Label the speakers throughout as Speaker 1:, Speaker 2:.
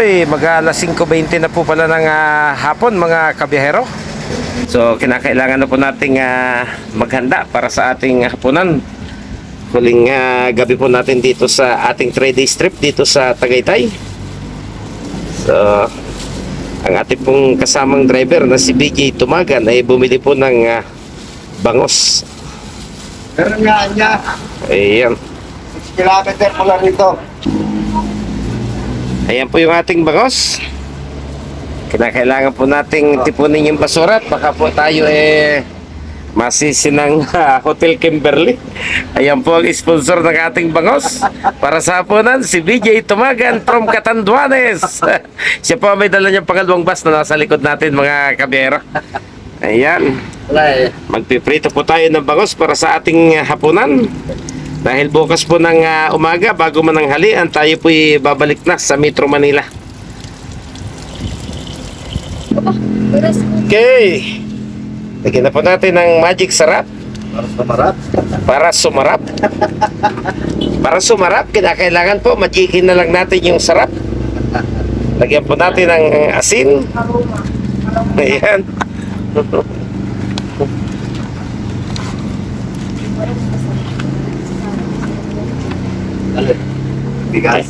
Speaker 1: eh, mag alas 5.20 na po pala ng ah, hapon mga kabiyahero. So kinakailangan na po nating ah, maghanda para sa ating hapunan. Huling ah, gabi po natin dito sa ating 3 days trip dito sa Tagaytay. So ang ating pong kasamang driver na si BJ Tumagan ay bumili po ng ah, bangos.
Speaker 2: Pero nga niya,
Speaker 1: Ayan.
Speaker 2: 6 kilometer mula rito.
Speaker 1: Ayan po yung ating bangos. Kinakailangan po nating tipunin yung basura at baka po tayo eh masisi ng ah, Hotel Kimberly. Ayan po ang sponsor ng ating bangos. Para sa hapunan, si BJ Tumagan from Catanduanes. Siya po may dala niyang pangalawang bus na nasa likod natin mga kabiyero. Ayan.
Speaker 2: Eh.
Speaker 1: Magpiprito po tayo ng bangos para sa ating hapunan. Dahil bukas po ng ah, umaga, bago mananghalian, tayo po babalik na sa Metro Manila. Okay. Lagyan na po natin ng magic sarap
Speaker 2: Para sa marat.
Speaker 1: para sumarap. para sumarap, kinakailangan po, magikin na lang natin yung sarap. Lagyan po natin ng asin. Ayan.
Speaker 2: Bigas.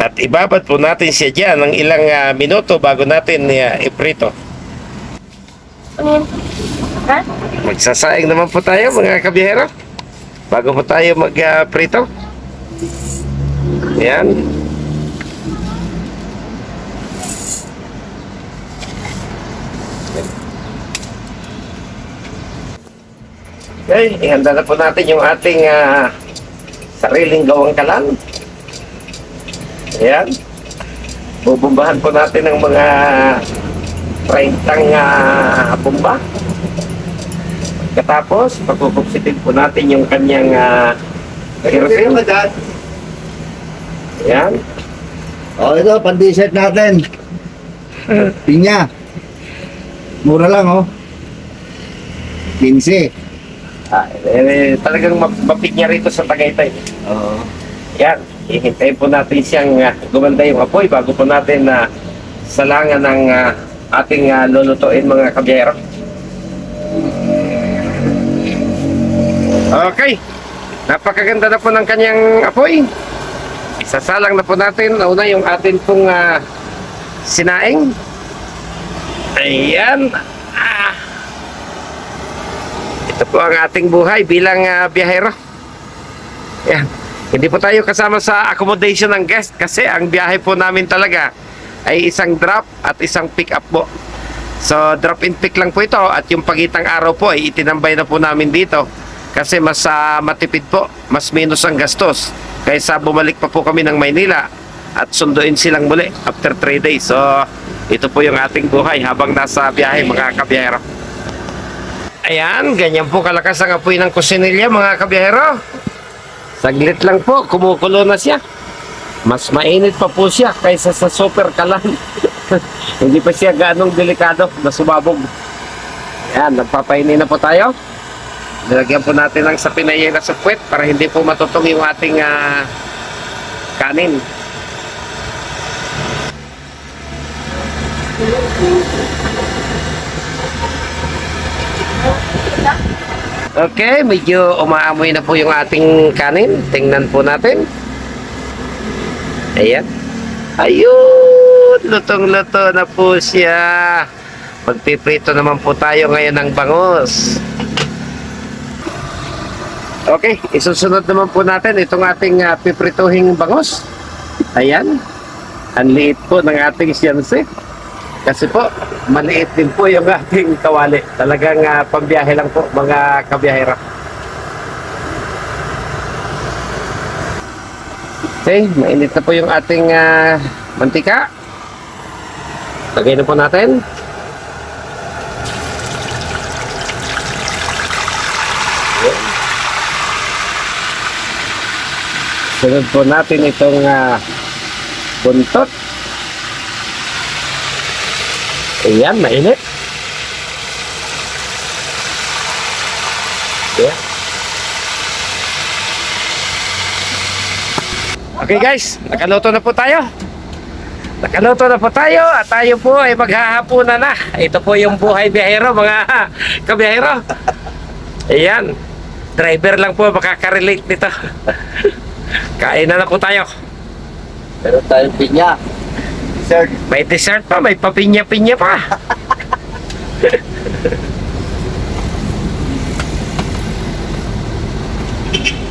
Speaker 1: At ibabad po natin siya dyan ng ilang ah, minuto bago natin uh, iprito. Magsasaing naman po tayo mga kabiyero. Bago po tayo mag-prito. Yan. Okay, ihanda na po natin yung ating ah, sariling gawang kalan. Ayan. Bubumbahan po natin ng mga 30 uh, bomba. Katapos, pagpupuksitin po natin yung kanyang uh,
Speaker 2: Pero
Speaker 1: kerosene. Ayan.
Speaker 2: Oh, ito, pan-dessert natin. Pinya. Mura lang, oh. 15.
Speaker 1: Ah, eh, talagang map- mapignya rito sa Tagaytay.
Speaker 2: Oo.
Speaker 1: Yan. Ihintayin po natin siyang uh, gumanda yung apoy bago po natin na salangan ng ah, ating uh, lulutuin mga kabyero. Okay. Napakaganda na po ng kanyang apoy. Isasalang na po natin. Una yung atin pong ah, sinaing. Ayan. Ito po ang ating buhay bilang ah, biyahero. Yan. Hindi po tayo kasama sa accommodation ng guest kasi ang biyahe po namin talaga ay isang drop at isang pick up po. So drop in pick lang po ito at yung pagitang araw po ay itinambay na po namin dito kasi mas ah, matipid po, mas minus ang gastos kaysa bumalik pa po kami ng Maynila at sunduin silang muli after 3 days. So ito po yung ating buhay habang nasa biyahe mga kabiyahero. Ayan, ganyan po kalakas ang apoy ng kusinilya mga kabiyahero. Saglit lang po, kumukulo na siya. Mas mainit pa po siya kaysa sa super kalan. Hindi pa siya ganong delikado na sumabog. Ayan, nagpapainin na po tayo. Nilagyan po natin lang sa pinayay na supwet para hindi po matutong yung ating ah, kanin. Okay, medyo umaamoy na po yung ating kanin. Tingnan po natin. Ayan. Ayun! Lutong-luto na po siya. Magpiprito naman po tayo ngayon ng bangus. Okay, isusunod naman po natin itong ating uh, piprituhing bangus. Ayan. Ang liit po ng ating siyanse. Kasi po, maliit din po yung ating kawali. Talagang uh, pambiyahe lang po, mga kabiyahera. Okay, mainit na po yung ating ah, mantika. Lagay na po natin. Sunod po natin itong ah, buntot. Ayan, mainit. Ayan. Okay guys, nakaluto na po tayo. Nakaluto na po tayo at tayo po ay maghahapunan na. Ito po yung buhay biyahero mga kabiyahero. Ayan. Driver lang po makakarelate nito. Kain na na po tayo.
Speaker 2: Meron tayong pinya dessert.
Speaker 1: May dessert pa, may papinya-pinya pa.